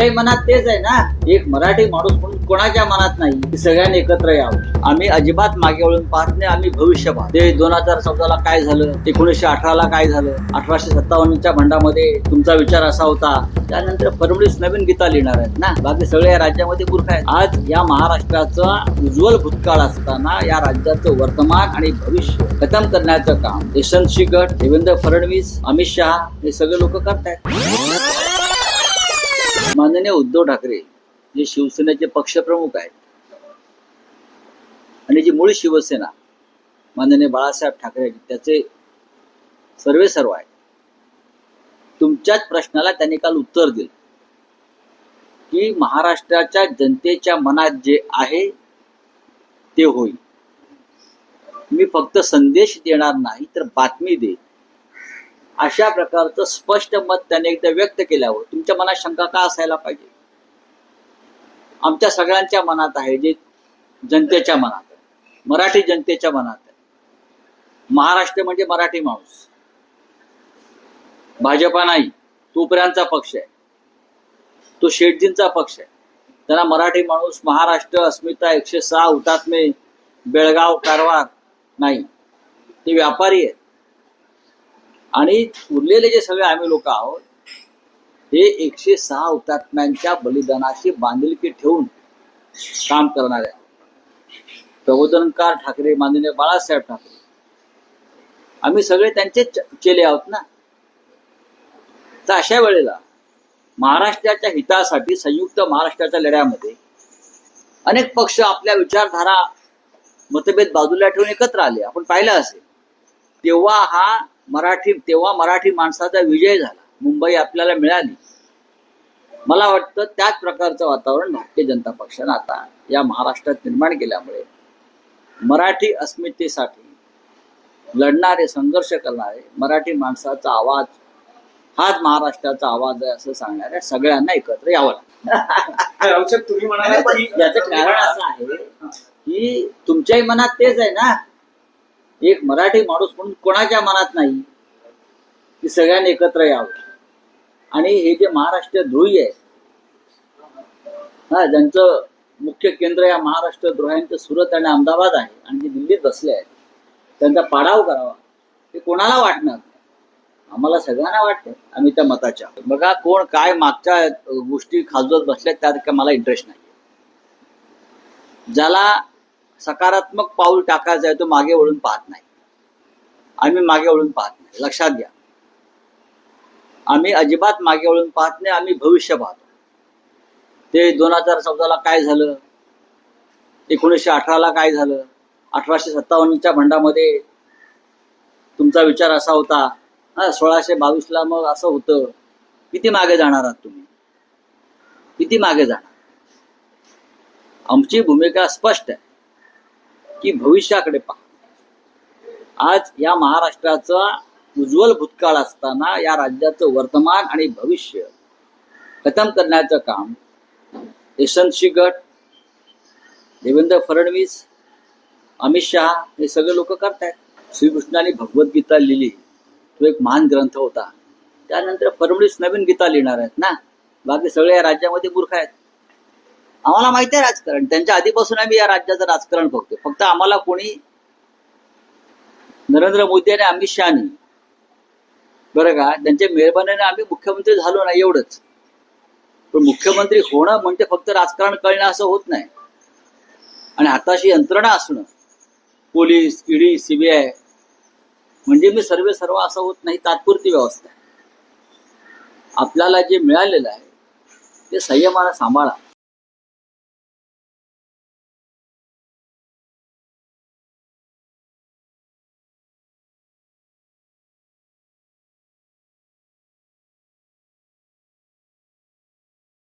तुमच्याही मनात तेच आहे ना एक मराठी माणूस म्हणून कोणाच्या मनात नाही? सगळ्यांनी एकत्र यावं. आम्ही अजिबात मागे वळून पाहत नाही आम्ही भविष्य पाहतो ते दोन हजार चौदाला काय झालं? एकोणीसशे अठराला काय झालं? अठराशे सत्तावन्नच्या भंडामध्ये तुमचा विचार असा होता त्यानंतर फडणवीस नवीन गीता लिहिणार आहेत ना? बाकी सगळ्या राज्यामध्ये मूर्ख आहेत. आज या महाराष्ट्राचा उज्ज्वल भूतकाळ असताना या राज्याचं वर्तमान आणि भविष्य खतम करण्याचं काम यशवंत गट देवेंद्र फडणवीस अमित शहा हे सगळे लोक करतायत. माननीय उद्धव ठाकरे जे शिवसेनेचे पक्षप्रमुख आहेत आणि जी मूळ शिवसेना माननीय बाळासाहेब ठाकरे त्याचे सर्वे सर्व आहेत. तुमच्याच प्रश्नाला त्यांनी काल उत्तर दिलं. की महाराष्ट्राच्या जनतेच्या मनात जे आहे ते होईल. मी फक्त संदेश देणार नाही तर बातमी देईल अशा प्रकारचं स्पष्ट मत त्याने एकदा व्यक्त केल्यावर तुमच्या मनात शंका का असायला पाहिजे? आमच्या सगळ्यांच्या मनात आहे जे जनतेच्या मनात आहे. मराठी जनतेच्या मनात आहे. महाराष्ट्र म्हणजे मराठी माणूस. भाजपा नाही तोपर्यंतचा पक्ष आहे. तो शेटजींचा पक्ष आहे. त्यांना मराठी माणूस महाराष्ट्र अस्मिता एकशे सहा हुतात्मे बेळगाव कारवार नाही. ते व्यापारी आहेत. आणि उरलेले जे सगळे आम्ही लोक आहोत हे एकशे सहा हुतात्म्यांच्या बलिदानाशी बांधिलकी ठेवून काम करणारे प्रबोधनकार ठाकरे माननीय बाळासाहेब ठाकरे आम्ही सगळे त्यांचे चेले आहोत ना? तर अशा वेळेला महाराष्ट्राच्या हितासाठी संयुक्त महाराष्ट्राच्या लढ्यामध्ये अनेक पक्ष आपल्या विचारधारा मतभेद बाजूला ठेवून एकत्र आले. आपण पाहिलं असेल तेव्हा हा मराठी तेव्हा मराठी माणसाचा विजय झाला. मुंबई आपल्याला मिळाली. मला वाटतं त्याच प्रकारचं वातावरण भारतीय जनता पक्षानं आता या महाराष्ट्रात निर्माण केल्यामुळे मराठी अस्मितेसाठी लढणारे संघर्ष करणारे मराठी माणसाचा आवाज हाच महाराष्ट्राचा आवाज आहे असं सांगणाऱ्या सगळ्यांना एकत्र यावं लागतं. याचं कारण असं आहे की तुमच्याही मनात तेच आहे ना. एक मराठी माणूस म्हणून कोणाच्या मनात नाही की सगळ्यांनी एकत्र यावं. आणि हे जे महाराष्ट्र द्रोही आहे हा ज्यांचं मुख्य केंद्र या महाराष्ट्र द्रोह्यांचं सुरत आणि अहमदाबाद आहे आणि जे दिल्लीत बसले आहेत त्यांचा पाडाव करावा हे कोणाला वाटणार? आम्हाला सगळ्यांना वाटते आम्ही त्या मताच्या. बघा कोण काय मागच्या गोष्टी खाजवत बसल्या त्यात काय मला इंटरेस्ट नाही. ज्याला सकारात्मक पाऊल टाकायचा आहे तो मागे वळून पाहत नाही. आम्ही मागे वळून पाहत नाही. लक्षात घ्या. आम्ही अजिबात मागे वळून पाहत नाही आम्ही भविष्य पाहतो. ते दोन हजार चौदाला काय झालं? एकोणीसशे अठराला काय झालं? अठराशे सत्तावन्नच्या भंडामध्ये तुमचा विचार असा होता हा सोळाशे बावीसला मग असं होतं. किती मागे जाणार आहात तुम्ही? किती मागे जाणार? आमची भूमिका स्पष्ट आहे. की भविष्याकडे पहा. आज या महाराष्ट्राचा उज्ज्वल भूतकाळ असताना या राज्याचं वर्तमान आणि भविष्य खतम करण्याचं काम यशवंत गट देवेंद्र फडणवीस अमित शहा हे सगळे लोक करतायत. श्रीकृष्णाने भगवद्गीता लिहिली. तो एक महान ग्रंथ होता. त्यानंतर फडणवीस नवीन गीता लिहिणार आहेत ना? बाकी सगळे या राज्यामध्ये मूर्ख आहेत. आम्हाला माहिती आहे राजकारण. त्यांच्या आधीपासून आम्ही या राज्याचं राजकारण बघतो फक्त आम्हाला कोणी नरेंद्र मोदी आणि अमित शहानी. बरं का? त्यांच्या मेहरबानीने आम्ही मुख्यमंत्री झालो नाही एवढंच. पण मुख्यमंत्री होणं म्हणजे फक्त राजकारण कळणं असं होत नाही. आणि हाताशी यंत्रणा असणं पोलीस ईडी सीबीआय म्हणजे मी सर्वे सर्व असं होत नाही तात्पुरती व्यवस्था आहे. आपल्याला जे मिळालेलं आहे ते संयमाला सांभाळा.